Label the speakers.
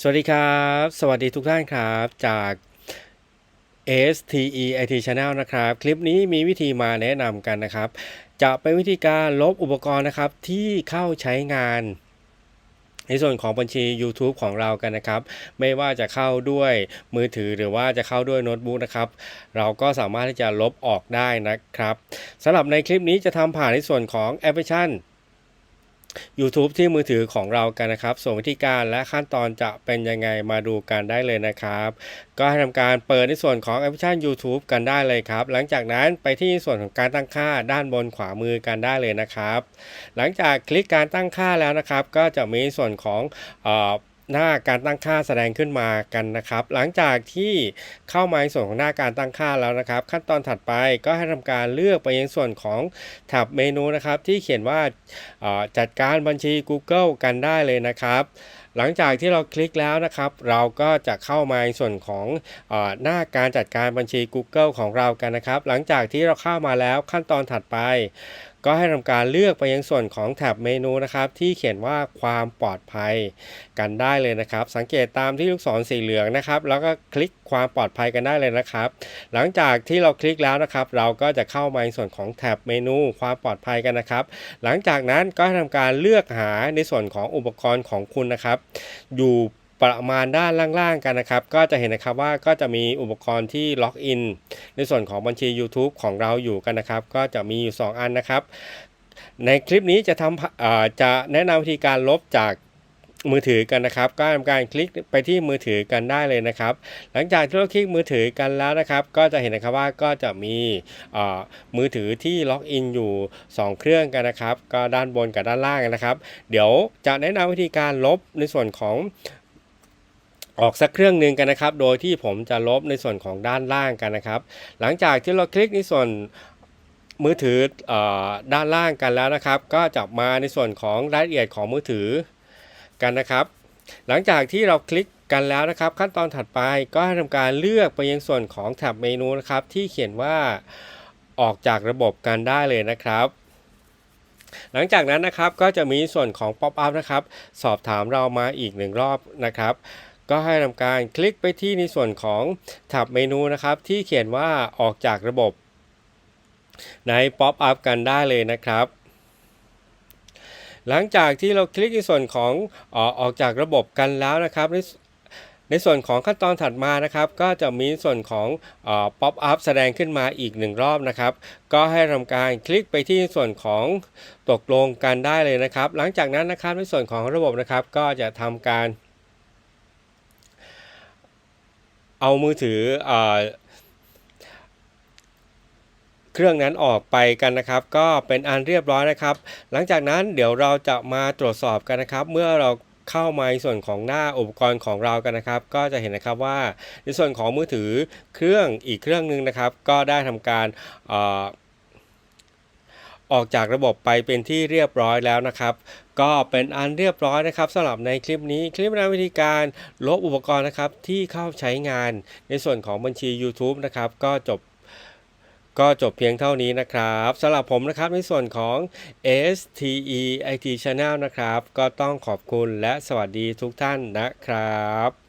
Speaker 1: สวัสดีครับ สวัสดีทุกท่านครับจาก STE IT Channel นะครับ คลิปนี้มีวิธีมาแนะนำกันนะครับ จะเป็นวิธีการลบอุปกรณ์นะครับที่เข้าใช้งานในส่วนของบัญชี YouTube ของเรากันนะครับ ไม่ว่าจะเข้าด้วยมือถือหรือว่าจะเข้าด้วยโน้ตบุ๊กนะครับ เราก็สามารถที่จะลบออกได้นะครับสำหรับในคลิปนี้จะทำผ่านในส่วนของแอปพลิเคชัน YouTube ที่มือถือของเรากันนะครับ ส่วนวิธีการและขั้นตอนจะเป็นยังไงมาดูกันได้เลยนะครับ ก็ให้ทำการเปิดในส่วนของแอปพลิเคชัน YouTube กันได้เลยครับ หลังจากนั้นไปที่ส่วนของการตั้งค่าด้านบนขวามือกันได้เลยนะครับ หลังจากคลิกการตั้งค่าแล้วนะครับ ก็จะมีส่วนของอ่อ หน้าการตั้งค่าแสดงขึ้นมากันนะครับ หลังจากที่เข้ามาในส่วนของหน้าการตั้งค่าแล้วนะครับ ขั้นตอนถัดไปก็ให้ทำการเลือกไปยังส่วนของแถบเมนูนะครับ ที่เขียนว่าจัดการบัญชี Google กันได้เลยนะครับหลังจากที่เราคลิกแล้วนะครับ เราก็จะเข้ามาในส่วนของอหน้าการจัดการบัญชี Google ของเรากันนะครับ หลังจากที่เราเข้ามาแล้วขั้นตอนถัดไป ก็ให้ทำการเลือกไปยังส่วนของแถบเมนูนะครับ ที่เขียนว่าความปลอดภัยกันได้เลยนะครับ สังเกตตามที่ลูกศรสีเหลืองนะครับ แล้วก็คลิกความปลอดภัยกันได้เลยนะครับ หลังจากที่เราคลิกแล้วนะครับ เราก็จะเข้ามาในส่วนของแถบเมนูความปลอดภัยกันนะครับ หลังจากนั้นก็ให้ทำการเลือกหาในส่วนของอุปกรณ์ของคุณนะครับ อยู่ ประมาณด้านล่างๆกันนะครับ ก็จะเห็นนะครับว่าก็จะมีอุปกรณ์ที่ล็อกอิน ในส่วนของบัญชี YouTube ของเราอยู่กันนะครับ ก็จะมีอยู่ 2 อันนะครับ ในคลิปนี้จะทำจะแนะนำวิธีการลบจากมือถือกันนะครับ ก็ทำการคลิกไปที่มือถือกันได้เลยนะครับ หลังจากที่เราคลิกมือถือกันแล้วนะครับ ก็จะเห็นนะครับว่าก็จะมีมือถือที่ล็อกอินอยู่ 2 เครื่องกันนะครับ ก็ด้านบนกับด้านล่างนะครับ เดี๋ยวจะแนะนำวิธีการลบในส่วนของ ออกสักเครื่องหนึ่งกันนะครับ โดยที่ผมจะลบในส่วนของด้านล่างกันนะครับ หลังจากที่เราคลิกในส่วนมือถืออด้านล่างกันแล้วนะครับ ก็จะมาในส่วนของรายละเอียดของมือถือกันนะครับ หลังจากที่เราคลิกกันแล้วนะครับ ขั้นตอนถัดไปก็ให้ทำการเลือกไปยังส่วนของแถบเมนูนะครับ ที่เขียนว่าออกจากระบบกันได้เลยนะครับหลังจากนั้นนะครับก็จะมีส่วนของ Pop up นะครับ สอบถามเรามาอีกหนึ่งรอบนะครับ ก็ให้ทำการคลิกไปที่ในส่วนของแท็บเมนูนะครับ ที่เขียนว่าออกจากระบบใน Pop up กันได้เลยนะครับ หลังจากที่เราคลิกในส่วนของออกจากระบบกันแล้วนะครับในในส่วนของขั้นตอนถัดมานะครับ ก็จะมีส่วนของเออ Pop up แสดงขึ้นมาอีกหนึ่งรอบนะครับ ก็ให้ทำการคลิกไปที่ส่วนของตกลงกันได้เลยนะครับ หลังจากนั้นนะครับในส่วนของระบบนะครับก็จะทำการ เอามือถือเอเครื่องนั้นออกไปกันนะครับ ก็เป็นอันเรียบร้อยนะครับ หลังจากนั้นเดี๋ยวเราจะมาตรวจสอบกันนะครับ เมื่อเราเข้ามาในส่วนของหน้าอุปกรณ์ของเรากันนะครับ ก็จะเห็นนะครับว่าในส่วนของมือถือเครื่องอีกเครื่องหนึ่งนะครับ ก็ได้ทำการออกจากระบบไปเป็นที่เรียบร้อยแล้วนะครับ ก็เป็นอันเรียบร้อยนะครับสำหรับในคลิปนี้คลิปแนะวิธีการลบอุปกรณ์นะครับที่เข้าใช้งาน ในส่วนของบัญชี YouTube นะครับก็จบก็จบเพียงเท่านี้นะครับสำหรับผมนะครับในส่วนของ STE IT Channel นะครับ ก็ต้องขอบคุณและสวัสดีทุกท่านนะครับ